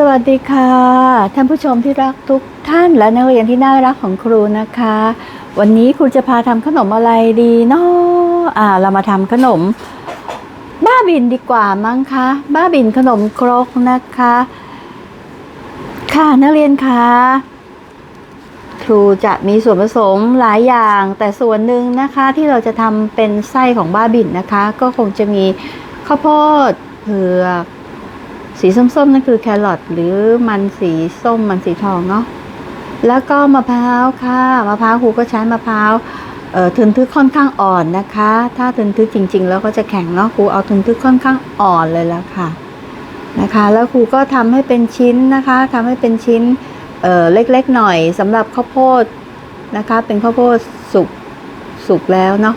สวัสดีค่ะท่านผู้ชมที่รักทุกท่านและนักเรียนที่น่ารักของครูนะคะ วันนี้ครูจะพาทำขนมอะไรดีเนาะอ่าเรามาทำขนม บ้าบินดีกว่ามั้งคะบ้าบินขนมครกนะคะ ค่ะนักเรียนคะครูจะมีส่วนผสมหลายอย่าง แต่ส่วนหนึ่งนะคะที่เราจะทำเป็นไส้ของบ้าบินนะคะ ก็คงจะมีข้าวโพดเผือก สีส้มๆนั่นคือแครอทหรือมันสีส้มมันสีทองเนาะแล้วก็มะพร้าวค่ะมะพร้าวครูก็ใช้มะพร้าวเอ่อทึนทึกค่อนข้างอ่อนนะคะ ถ้าทึนทึกจริง ๆ แล้วก็จะแข็งเนาะครูเอาทึนทึกค่อนข้างอ่อนเลยละค่ะนะคะ แล้วครูก็ทำให้เป็นชิ้นนะคะทำให้เป็นชิ้นเอ่อเล็กๆหน่อยสำหรับข้าวโพดนะคะ เป็นข้าวโพดสุกสุกแล้วเนาะ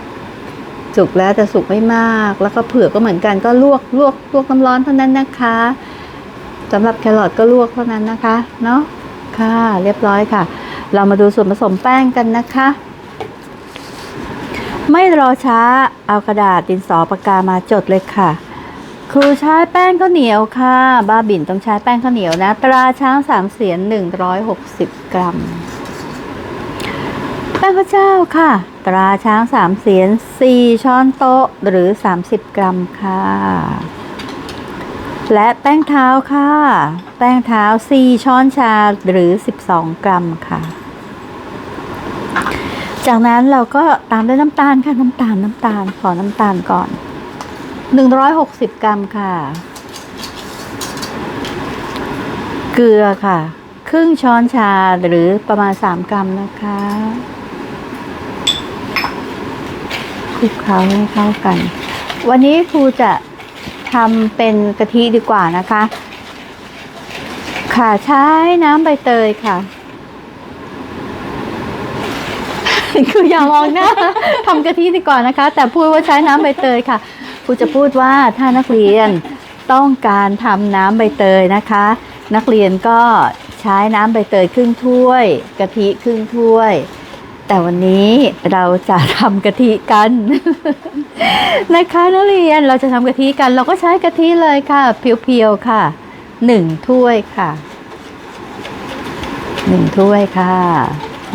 สุกแล้วแต่สุกไม่มาก แล้วก็เผือกก็เหมือนกันก็ลวกลวกลวกน้ำร้อนเท่านั้นนะคะสำหรับแครอทก็ลวกเท่านั้นนะคะเนาะค่ะเรียบร้อยค่ะ เรามาดูส่วนผสมแป้งกันนะคะ ไม่รอช้าเอากระดาษดินสอปากกามาจดเลยค่ะ ครูใช้แป้งข้าวเหนียวค่ะ บ้าบินต้องใช้แป้งข้าวเหนียวนะ ตราช้างสามเสียน160กรัม แป้งข้าวเจ้าค่ะ ตราช้างสามเสียน 4 ช้อนโต๊ะหรือ 30 กรัมค่ะ และแป้งเท้าค่ะ แป้งเท้า 4 ช้อนชาหรือ 12 กรัมค่ะ จากนั้นเราก็ตามด้วยน้ำตาลค่ะ น้ำตาลน้ำตาลขอน้ำตาลก่อน 160 กรัมค่ะ เกลือค่ะ ครึ่งช้อนชาหรือประมาณ 3 กรัมนะคะ คลุกเคล้าให้เข้ากัน วันนี้ครูจะทำเป็นกะทิดีกว่านะคะ ค่ะใช้น้ำใบเตยค่ะคืออย่ามองหน้าทำกะทิดีกว่านะคะ แต่พูดว่าใช้น้ำใบเตยค่ะครูจะพูดว่าถ้านักเรียนต้องการทำน้ำใบเตยนะคะ นักเรียนก็ใช้น้ำใบเตยครึ่งถ้วย กะทิครึ่งถ้วย แต่วันนี้เราจะทำกะทิกัน นะคะนักเรียนเราจะทำกะทิกัน เราก็ใช้กะทิเลยค่ะ เพียวๆค่ะหนึ่งถ้วยค่ะหนึ่งถ้วยค่ะ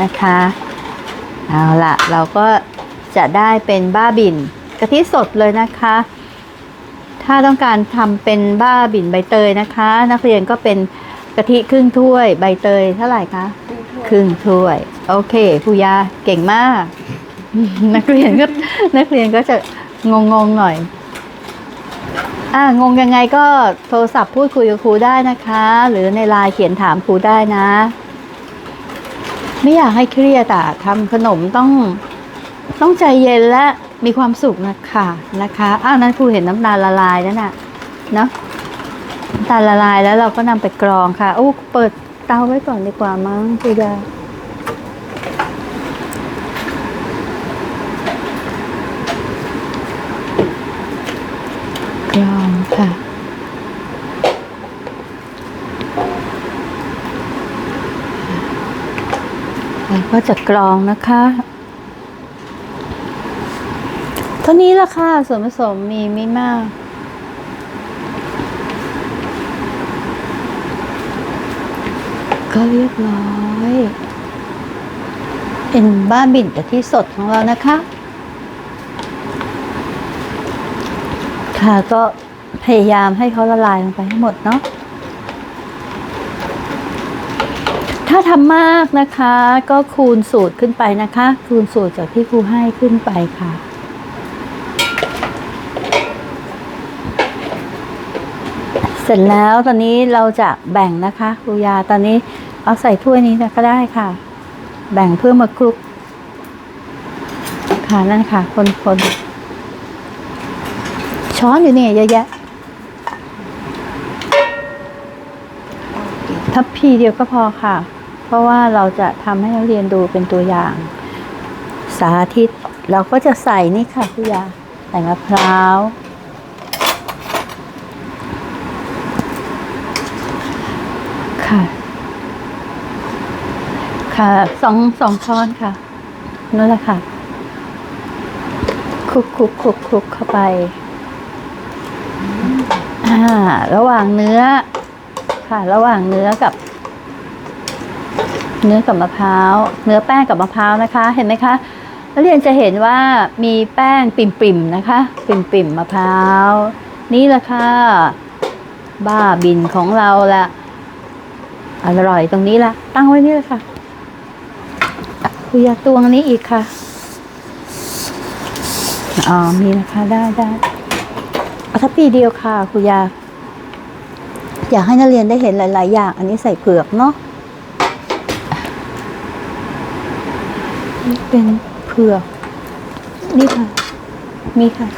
นะคะเอาละเราก็จะได้เป็นบ้าบินกะทิสดเลยนะคะ ถ้าต้องการทำเป็นบ้าบินใบเตยนะคะ นักเรียนก็เป็นกะทิครึ่งถ้วยใบเตยเท่าไหร่คะ ครึ่งถ้วย โอเคครูยาเก่งมาก นักเรียนก็นักเรียนก็จะงงงๆหน่อย อ่างงยังไงก็โทรศัพท์พูดคุยกับครูได้นะคะ หรือในไลน์เขียนถามครูได้นะ ไม่อยากให้เครียดอะทำขนมต้องต้องใจเย็นและมีความสุขนะคะนะคะอ้าวนั้นครูเห็นน้ำตาลละลายแล้วน่ะเนาะน้ำตาลละลายแล้วเราก็นำไปกรองค่ะโอ้เปิด เตาไว้ก่อนดีกว่ามั้งครูยากรองค่ะ เราก็จะกรองนะคะ เท่านี้ละค่ะส่วนผสมมีไม่มาก ก็เรียบร้อยเป็นบ้าบินแต่ที่สดของเรานะคะ ค่ะก็พยายามให้เขาละลายลงไปให้หมดเนาะถ้าทำมากนะคะ ก็คูณสูตรขึ้นไปนะคะ คูณสูตรจากที่ครูให้ขึ้นไปค่ะเสร็จแล้วตอนนี้เราจะแบ่งนะคะครูยาตอนนี้ เอาใส่ถ้วยนี้ก็ได้ค่ะ แบ่งเพื่อมาคลุก ค่ะนั่นค่ะ คนคนๆช้อนอยู่นี่เยอะแยะทัพพีเดียวก็พอค่ะ เพราะว่าเราจะทำให้นักเรียนดูเป็นตัวอย่าง สาธิต เราก็จะใส่นี่ค่ะคุณยาใส่มะพร้าวค่ะ ค่ะสองสองช้อนค่ะนั่นแหละค่ะคลุกคลุกคลุกคลุกเข้าไปอ่าระหว่างเนื้อ ค่ะ ระหว่างเนื้อกับ เนื้อกับมะพร้าวเนื้อแป้งกับมะพร้าวนะคะ เห็นไหมคะนักเรียนจะเห็นว่ามีแป้งปิ่มๆนะคะ ปิ่มๆมะพร้าว นี่แหละค่ะ บ้าบินของเราละอร่อยตรงนี้ละตั้งไว้นี่เลยค่ะ คุยาตวงนี้อีกค่ะ อ๋อ มีนะคะ ได้ได้เอาทัพพีเดียวค่ะคุยา อยากให้นักเรียนได้เห็นหลาย ๆ อย่าง อันนี้ใส่เผือกเนาะนี่เป็นเผือก นี่ค่ะ มีค่ะ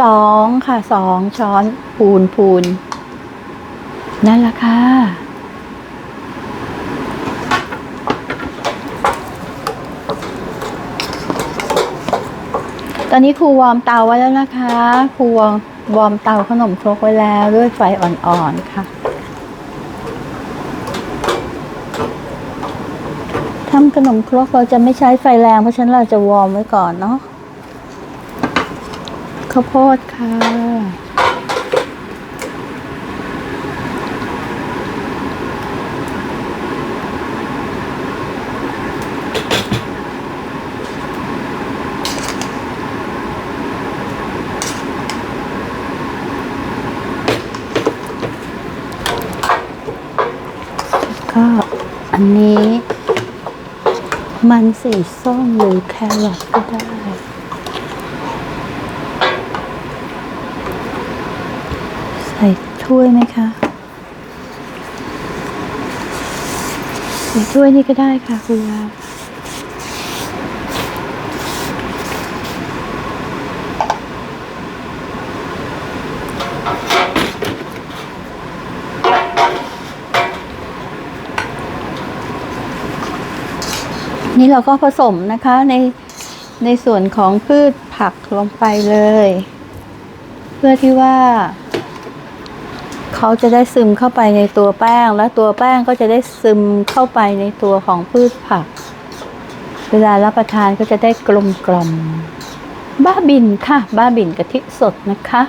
สองค่ะสองช้อนพูนพูน นั่นแหละค่ะ ตอนนี้ครูวอร์มเตาไว้แล้วนะคะครูวอร์มวอร์มเตาขนมครกไว้แล้วด้วยไฟอ่อนๆค่ะทำขนมครกเราจะไม่ใช้ไฟแรงเพราะฉะนั้นเราจะวอร์มไว้ก่อนเนาะ ข้าวโพดค่ะ ก็อันนี้มันสีส้มหรือแครอทก็ได้ ใส่ ถ้วยไหมคะใส่ถ้วยนี่ก็ได้ค่ะคุณยานี่เราก็ผสมนะคะในในส่วนของพืชผักลงไปเลย เพื่อที่ว่า เขาจะได้ซึมเข้าไปในตัวแป้ง และตัวแป้งก็จะได้ซึมเข้าไปในตัวของพืชผัก เวลารับประทานก็จะได้กลมกล่อมบ้าบินค่ะ บ้าบินกะทิสดนะคะ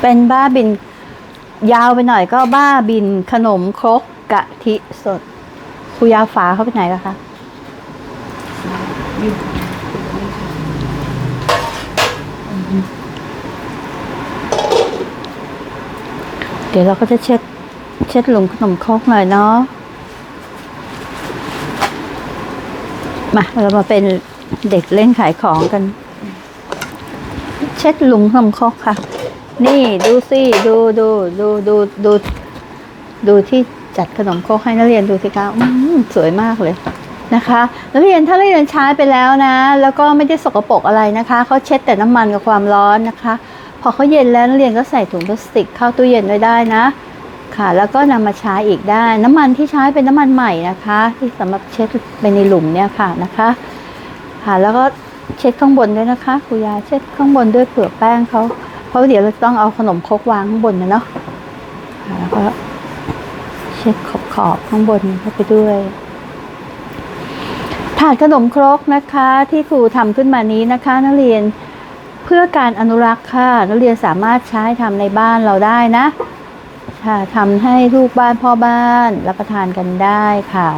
เป็นบ้าบินยาวไปหน่อยก็บ้าบินขนมครกกะทิสดครูยาฝาเขาไปไหนแล้วคะ เดี๋ยวเราก็จะเช็ด เช็ดลุมขนมครกหน่อยเนาะ มาเรามาเป็นเด็กเล่นขายของกัน เช็ดลุมขนมครกค่ะ นี่ดูสิดูดูดูดูดูดูที่จัดขนมครกให้นักเรียนดูสิคะอืมสวยมากเลยนะคะนักเรียนถ้านักเรียนใช้ไปแล้วนะ แล้วก็ไม่ได้สกปรกอะไรนะคะเขาเช็ดแต่น้ำมันกับความร้อนนะคะ พอเขาเย็นแล้วนักเรียนก็ใส่ถุงพลาสติกเข้าตู้เย็นไว้ได้นะ ค่ะ แล้วก็นำมาใช้อีกได้ น้ำมันที่ใช้เป็นน้ำมันใหม่นะคะ ที่สำหรับเช็ดไปในหลุมเนี่ยค่ะนะคะ ค่ะแล้วก็เช็ดข้างบนด้วยนะคะครูยาเช็ดข้างบนด้วยเปลือกแป้งเขาเพราะเดี๋ยวเราต้องเอาขนมครกวางข้างบนนะเนาะค่ะแล้วก็เช็ดขอบขอบข้างบนเข้าไปด้วยถาดขนมครกนะคะ ที่ครูทำขึ้นมานี้นะคะ นักเรียน เพื่อการอนุรักษ์ค่ะนักเรียนสามารถใช้ทำในบ้านเราได้นะค่ะทำให้ลูกบ้านพ่อบ้านรับประทานกันได้ค่ะ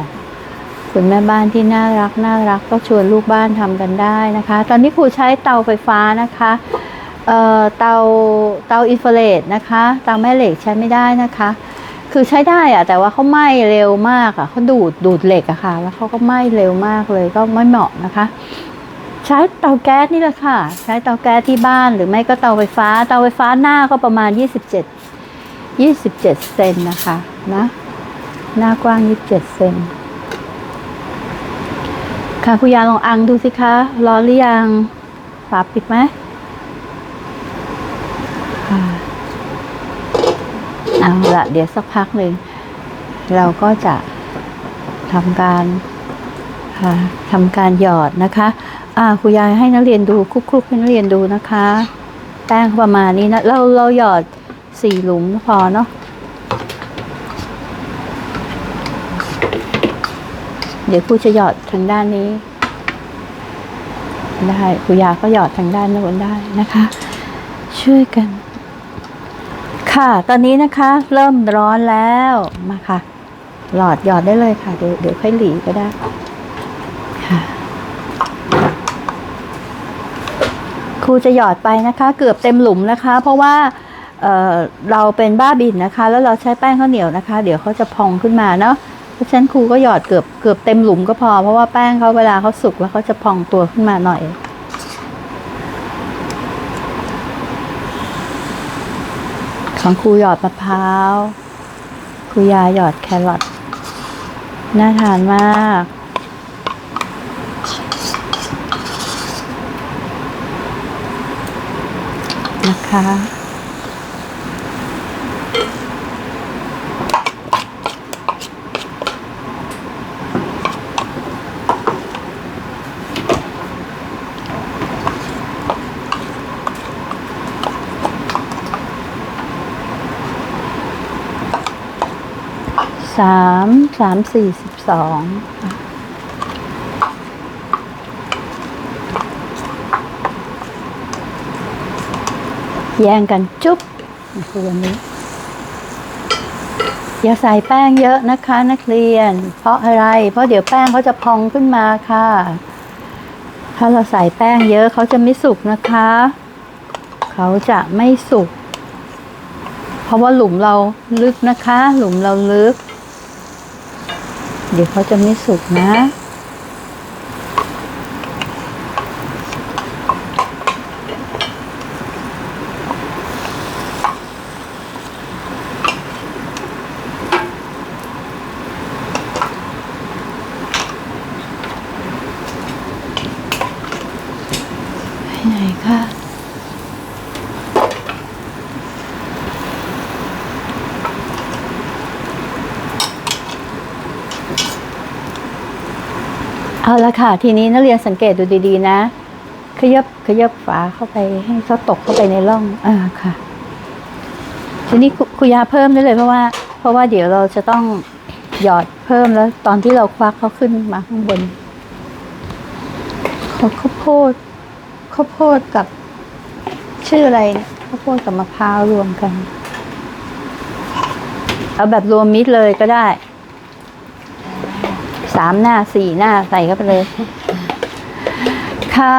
คุณแม่บ้านที่น่ารักน่ารักก็ชวนลูกบ้านทำกันได้นะคะ ตอนนี้ครูใช้เตาไฟฟ้านะคะเอ่อเตาเตาอินฟราเรดนะคะเตาแม่เหล็กใช้ไม่ได้นะคะ คือใช้ได้อะแต่ว่าเขาไหม้เร็วมากอะเขาดูดดูดเหล็กอะค่ะ แล้วเขาก็ไหม้เร็วมากเลยก็ไม่เหมาะนะคะ ใช้เตาแก๊สนี่แหละค่ะ ใช้เตาแก๊สที่บ้านหรือไม่ก็เตาไฟฟ้า เตาไฟฟ้าหน้าก็ประมาณ 27 27เซนนะคะนะหน้ากว้าง 27เซนค่ะคุณยาลองอังดูสิคะร้อนหรือยังฝาปิดไหมเอาละเดี๋ยวสักพักหนึ่ง เราก็จะทำการทำการหยอดนะคะ อ่าคุณยายให้นักเรียนดูคลุกๆให้นักเรียนดูนะคะ แป้งประมาณนี้นะเราเราหยอดสี่หลุมพอเนาะเดี๋ยวครูจะหยอดทางด้านนี้ ได้ครูยาก็หยอดทางด้านโน้นได้นะคะ ช่วยกัน ค่ะ ตอนนี้นะคะ เริ่มร้อนแล้วมาค่ะ หลอดหยอดได้เลยค่ะ เดี๋ยวเดี๋ยวค่อยหลีก็ได้ค่ะ ครูจะหยอดไปนะคะ เกือบเต็มหลุมนะคะ เพราะว่าเเราเป็นบ้าบินนะคะ แล้วเราใช้แป้งข้าวเหนียวนะคะ เดี๋ยวเขาจะพองขึ้นมาเนาะเพราะฉะนั้นครูก็หยอดเกือบเกือบเต็มหลุมก็พอ เพราะว่าแป้งเขาเวลาเขาสุกแล้วเขาจะพองตัวขึ้นมาหน่อยของครูหยอดมะพร้าวครูยาหยอดแครอทน่าทานมาก นะคะ สาม สามสี่สิบสอง แย่งกันจุ๊บคือวันนี้ อย่าใส่แป้งเยอะนะคะ นักเรียน เพราะอะไร เพราะเดี๋ยวแป้งเขาจะพองขึ้นมาค่ะ ถ้าเราใส่แป้งเยอะเขาจะไม่สุกนะคะ เขาจะไม่สุก เพราะว่าหลุมเราลึกนะคะ หลุมเราลึก เดี๋ยวเขาจะไม่สุกนะ เอาละค่ะ ทีนี้นักเรียนสังเกตดูดีๆนะ ขยับขยับฝาเข้าไปให้เขาตกเข้าไปในร่องอ่าค่ะ ทีนี้ครูยาเพิ่มได้เลยเพราะว่า เพราะว่าเดี๋ยวเราจะต้องหยอดเพิ่มแล้ว ตอนที่เราควักเขาขึ้นมาข้างบนขอข้าวโพดข้าวโพดกับชื่ออะไรเนี่ยข้าวโพดกับมะพร้าวรวมกัน เอาแบบรวมมิตรเลยก็ได้ สามหน้าสี่หน้าใส่เข้าไปเลย ค่ะ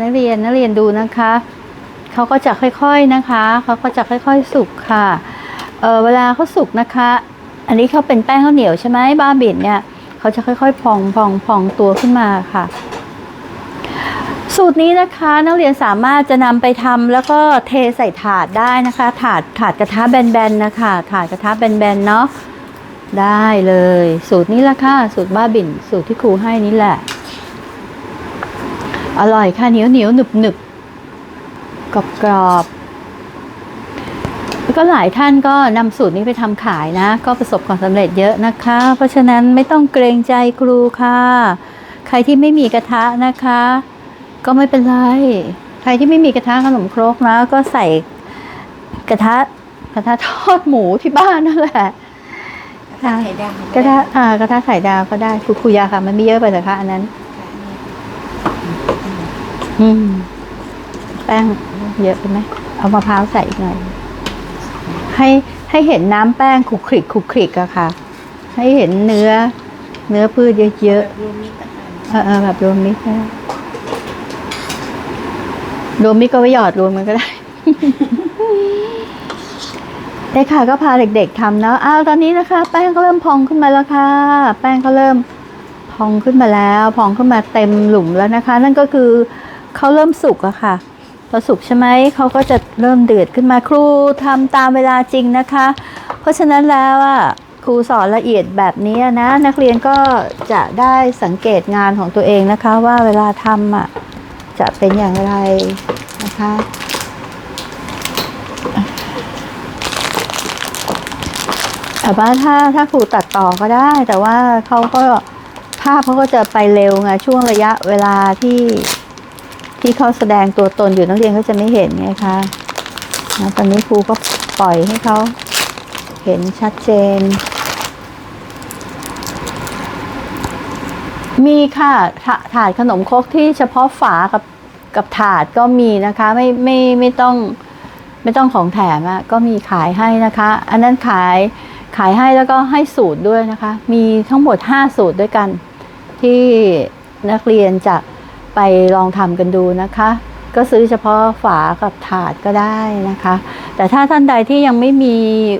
นักเรียนนักเรียนดูนะคะเขาก็จะค่อยๆนะคะเขาก็จะค่อยๆสุกค่ะเออเวลาเขาสุกนะคะ อันนี้เขาเป็นแป้งข้าวเหนียวใช่ไหมบ้าบินเนี่ยเขาจะค่อยๆพองพองพองตัวขึ้นมาค่ะ สูตรนี้นะคะนักเรียนสามารถจะนำไปทำแล้วก็เทใส่ถาดได้นะคะ ถาดถาดกระทะแบนๆนะคะถาดกระทะแบนๆเนาะ ได้เลย สูตรนี้ละค่ะ สูตรบ้าบินสูตรที่ครูให้นี่แหละ อร่อยค่ะเหนียวเหนียวหนึบหนึบกรอบกรอบแล้วก็หลายท่านก็นำสูตรนี้ไปทำขายนะ ก็ประสบความสำเร็จเยอะนะคะ เพราะฉะนั้นไม่ต้องเกรงใจครูค่ะ ใครที่ไม่มีกระทะนะคะ ก็ไม่เป็นไร ใครที่ไม่มีกระทะขนมครกนะ ก็ใส่กระทะกระทะทอดหมูที่บ้านนั่นแหละ ค่ะไข่ดาวกระทะอ่ากระทะไข่ดาวก็ได้คุคุยาค่ะ มันไม่เยอะไปเหรอคะอันนั้น อืม แป้งเยอะไปไหมเอามะพร้าวใส่อีกหน่อย ให้ให้เห็นน้ำแป้งขลุกขลิกขลุกขลิกอะค่ะ ให้เห็นเนื้อ เนื้อพืชเยอะรวมมิตรนะคะๆเออเออแบบรวมมิตรก็ได้รวมมิตรก็ไว้หยอดรวมมันก็ได้ ได้ค่ะก็พาเด็กๆทำนะอ้าวตอนนี้นะคะ แป้งก็เริ่มพองขึ้นมาแล้วค่ะ แป้งก็เริ่มพองขึ้นมาแล้ว พองขึ้นมาเต็มหลุมแล้วนะคะ นั่นก็คือเขาเริ่มสุกอะค่ะพอสุกใช่ไหมเขาก็จะเริ่มเดือดขึ้นมาครูทำตามเวลาจริงนะคะ เพราะฉะนั้นแล้วอะครูสอนละเอียดแบบนี้นะ นักเรียนก็จะได้สังเกตงานของตัวเองนะคะ ว่าเวลาทำอะจะเป็นอย่างไรนะคะ แต่ว่าถ้าถ้าครูตัดต่อก็ได้ แต่ว่าเขาก็ภาพเขาก็จะไปเร็วไงช่วงระยะเวลาที่ที่เขาแสดงตัวตนอยู่นักเรียนก็จะไม่เห็นไงคะตอนนี้ครูก็ปล่อยให้เขาเห็นชัดเจน มีค่ะถาถาดขนมครกที่เฉพาะฝากับกับถาดก็มีนะคะไม่ไม่ไม่ต้องไม่ต้องของแถมอะก็มีขายให้นะคะ อันนั้นขาย ขายให้แล้วก็ให้สูตรด้วยนะคะ มีทั้งหมด 5 สูตรด้วยกัน ที่นักเรียนจะไปลองทำกันดูนะคะ ก็ซื้อเฉพาะฝากับถาดก็ได้นะคะ แต่ถ้าท่านใดที่ยังไม่มี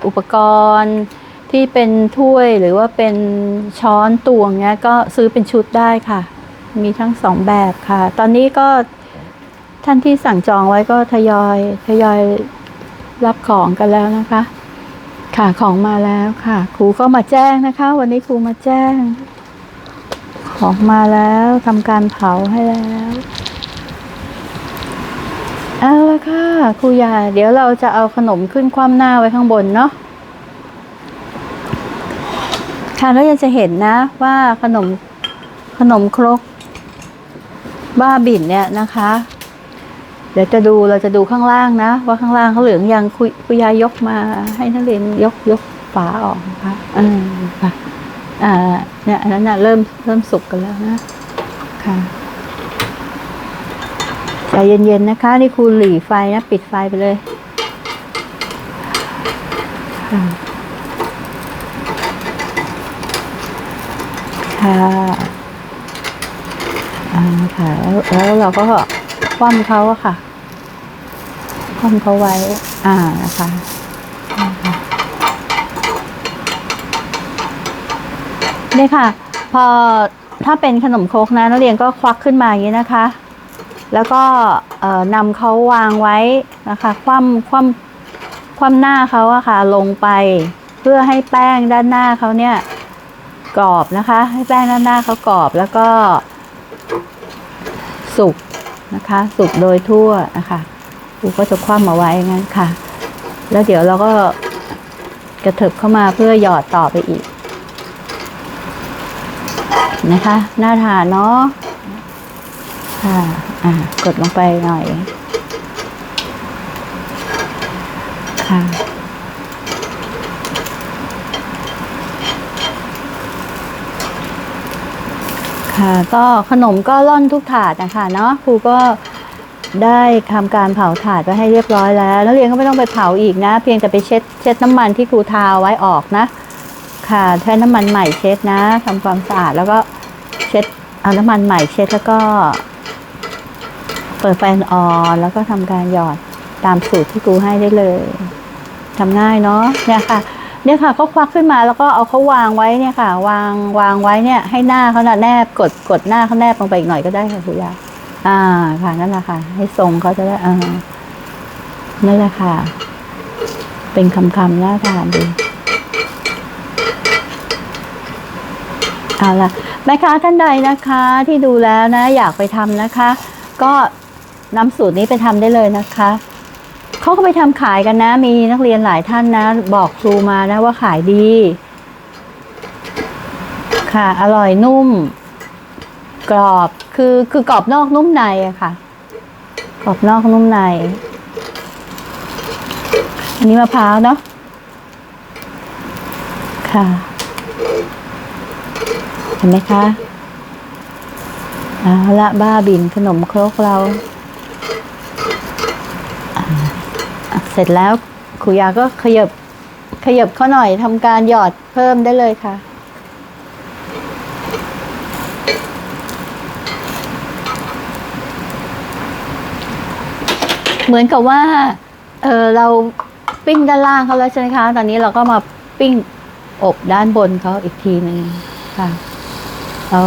อุปกรณ์ที่เป็นถ้วยหรือว่าเป็นช้อนตวงเนี้ยก็ซื้อเป็นชุดได้ค่ะ มีทั้งสองแบบค่ะ ตอนนี้ก็ท่านที่สั่งจองไว้ก็ทยอยทยอยรับของกันแล้วนะคะ ค่ะของมาแล้วค่ะ ครูก็มาแจ้งนะคะ วันนี้ครูมาแจ้ง ของมาแล้วทำการเผาให้แล้วเอาละค่ะครูยาเดี๋ยวเราจะเอาขนมขึ้นคว่ำหน้าไว้ข้างบนเนาะค่ะแล้วยังจะเห็นนะว่าขนมขนมครกบ้าบิ่นเนี่ยนะคะ เดี๋ยวจะดูเราจะดูข้างล่างนะ ว่าข้างล่างเขาเหลืองยังคุยคุยยายกมา ให้นักเรียนยกยกฝาออกนะคะอ่าค่ะอ่าเนี่ยอันนั้นน่ะเริ่มเริ่มสุกกันแล้วนะค่ะใจเย็นๆนะคะ นี่ครูหลีไฟนะปิดไฟไปเลยค่ะค่ะอ่าค่ะแล้วแล้วเราก็ ว่ำเขาอะค่ะคว่ำเขาไว้ อ่านะคะนะคะนี่ค่ะ พอถ้าเป็นขนมโคกนะนักเรียนก็ควักขึ้นมาอย่างนี้นะคะ แล้วก็นำเขาวางไว้นะคะ คว่ำคว่ำคว่ำหน้าเขาอะค่ะ ลงไปเพื่อให้แป้งด้านหน้าเขาเนี่ยกรอบนะคะ ให้แป้งด้านหน้าเขากรอบแล้วก็สุก นะคะ สุกโดยทั่วนะคะครูก็จะคว่ำเอาไว้งั้นค่ะ แล้วเดี๋ยวเราก็กระเถิบเข้ามาเพื่อหยอดต่อไปอีก นะคะหน่าทานเนาะค่ะอ่ากดลงไปหน่อย ค่ะ ค่ะ ก็ขนมก็ร่อนทุกถาดนะคะเนาะครูก็ได้ทำการเผาถาดไว้ให้เรียบร้อยแล้วนักเรียนก็ไม่ต้องไปเผาอีกนะ เพียงแต่ไปเช็ดเช็ดน้ำมันที่ครูทาไว้ออกนะ ค่ะใช้น้ำมันใหม่เช็ดนะทำความสะอาดแล้วก็เช็ดเอาน้ำมันใหม่เช็ดแล้วก็ เปิดไฟอ่อนแล้วก็ทำการหยอดตามสูตรที่ครูให้ได้เลยทำง่ายเนาะเนี่ยค่ะ เนี่ยค่ะก็ควักขึ้นมาแล้วก็เอาเขาวางไว้เนี่ยค่ะ วางวางไว้เนี่ย ให้หน้าเขาน่ะแนบกดกดหน้าเขาแนบลงไปอีกหน่อยก็ได้ค่ะครูยาอ่าค่ะนั่นแหละค่ะ ให้ทรงเขาจะได้อ่านั่นแหละค่ะ เป็นคำคำน่าทานดีเอาละแม่ค้าท่านใดนะคะที่ดูแล้วนะ อยากไปทำนะคะ ก็นำสูตรนี้ไปทำได้เลยนะคะ เขาก็ไปทำขายกันนะ มีนักเรียนหลายท่านนะ บอกครูมานะว่าขายดี ค่ะ อร่อยนุ่ม กรอบคือคือกรอบนอกนุ่มในอะค่ะ กรอบนอกนุ่มใน อันนี้มะพร้าวเนาะค่ะ เห็นไหมคะเอาละบ้าบินขนมครกเราอะ เสร็จแล้วครูยาก็ขยบขยบเขาหน่อยทำการหยอดเพิ่มได้เลยค่ะ เหมือนกับว่าเออเราปิ้งด้านล่างเขาแล้วใช่ไหมคะ ตอนนี้เราก็มาปิ้งอบด้านบนเขาอีกทีหนึ่งค่ะโอ๋อ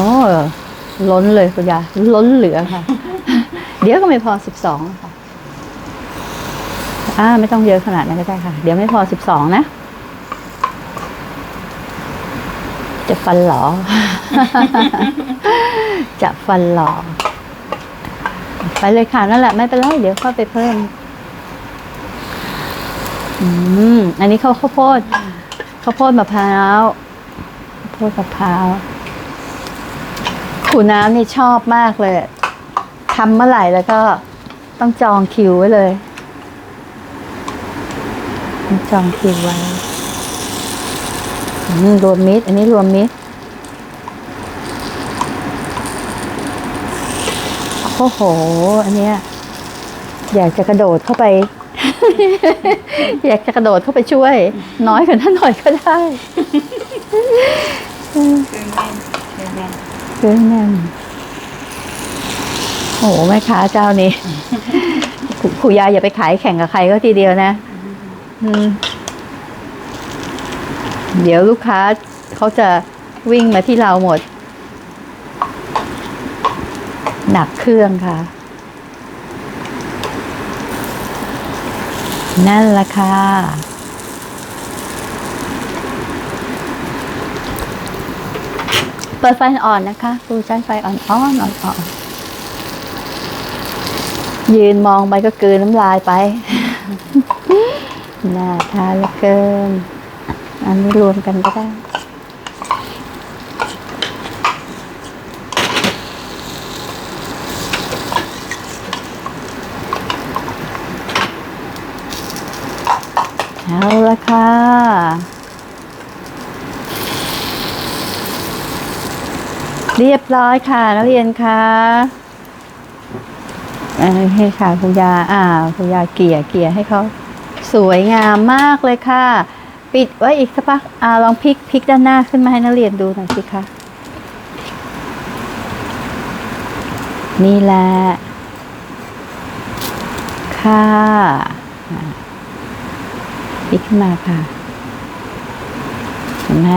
ล้นเลยคุณยาล้นเหลือค่ะ เดี๋ยวก็ไม่พอสิบสองค่ะ อ่าไม่ต้องเยอะขนาดนั้นก็ได้ค่ะ เดี๋ยวไม่พอสิบสองนะ จะฟันหลอ จะฟันหลอ ไปเลยค่ะนั่นแหละไม่เป็นไรเดี๋ยวค่อยไปเพิ่ม อืมอันนี้ข้าวข้าวโพดข้าวโพดมะพร้าวข้าวโพดมะพร้าวขุนน้ำนี่ชอบมากเลยทำเมื่อไหร่แล้วก็ต้องจองคิวไว้เลย จองคิวไว้อืมรวมมิตร อันนี้รวมมิตรโอ้โห อันเนี้ย อยากจะกระโดดเข้าไป อยากจะกระโดดเข้าไปช่วย น้อยกว่านั้นหน่อยก็ได้เครื่องแน่นเครื่องแน่นเครื่องแน่นโอ้โหแม่ค้าเจ้านี้คุคุยายอย่าไปขายแข่งกับใครก็ทีเดียวนะอืม เดี๋ยวลูกค้าเขาจะวิ่งมาที่เราหมด หนักเครื่องค่ะ นั่นละค่ะเปิดไฟอ่อนนะคะดูใช้ไฟอ่อนอ่อนอ่อนยืนมองไปก็เกลืนน้ำลายไป น่าทานเหลือเกิน อันนี้รวมกันก็ได้ เอาละค่ะเรียบร้อยค่ะ นักเรียนคะเอ่อให้ค่ะคุณยาอ่าคุณยาเกี่ยเกี่ยให้เขา สวยงามมากเลยค่ะ ปิดไว้อีกสักพักอ่าลองพลิกพลิกด้านหน้าขึ้นมาให้นักเรียนดูหน่อยสิคะนี่แหละ ค่ะพลิกขึ้นมาค่ะ เห็นไหม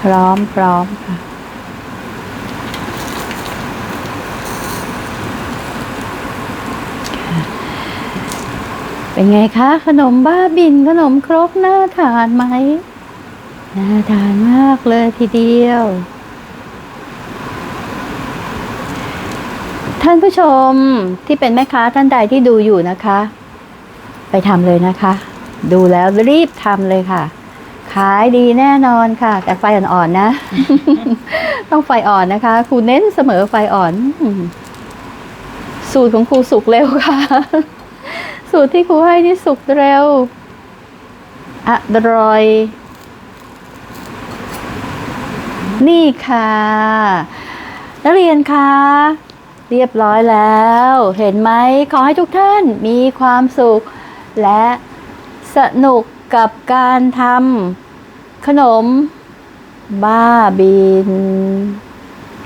พร้อมพร้อมค่ะ เป็นไงคะ ขนมบ้าบินขนมครกน่าทานไหมน่าทานมากเลยทีเดียว ท่านผู้ชมที่เป็นแม่ค้าท่านใดที่ดูอยู่นะคะ ไปทำเลยนะคะ ดูแล้วรีบทำเลยค่ะ ขายดีแน่นอนค่ะ แต่ไฟอ่อนๆนะ ต้องไฟอ่อนนะคะครูเน้นเสมอไฟอ่อน สูตรของครูสุกเร็วค่ะ สูตรที่ครูให้นี่สุกเร็ว อร่อย นี่ค่ะนักเรียนคะเรียบร้อยแล้ว เห็นไหมขอให้ทุกท่านมีความสุข และสนุกกับการทำขนมบ้าบิน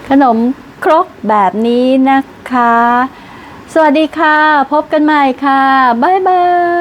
ขนมครกแบบนี้นะคะ สวัสดีค่ะ พบกันใหม่ค่ะ บ๊ายบาย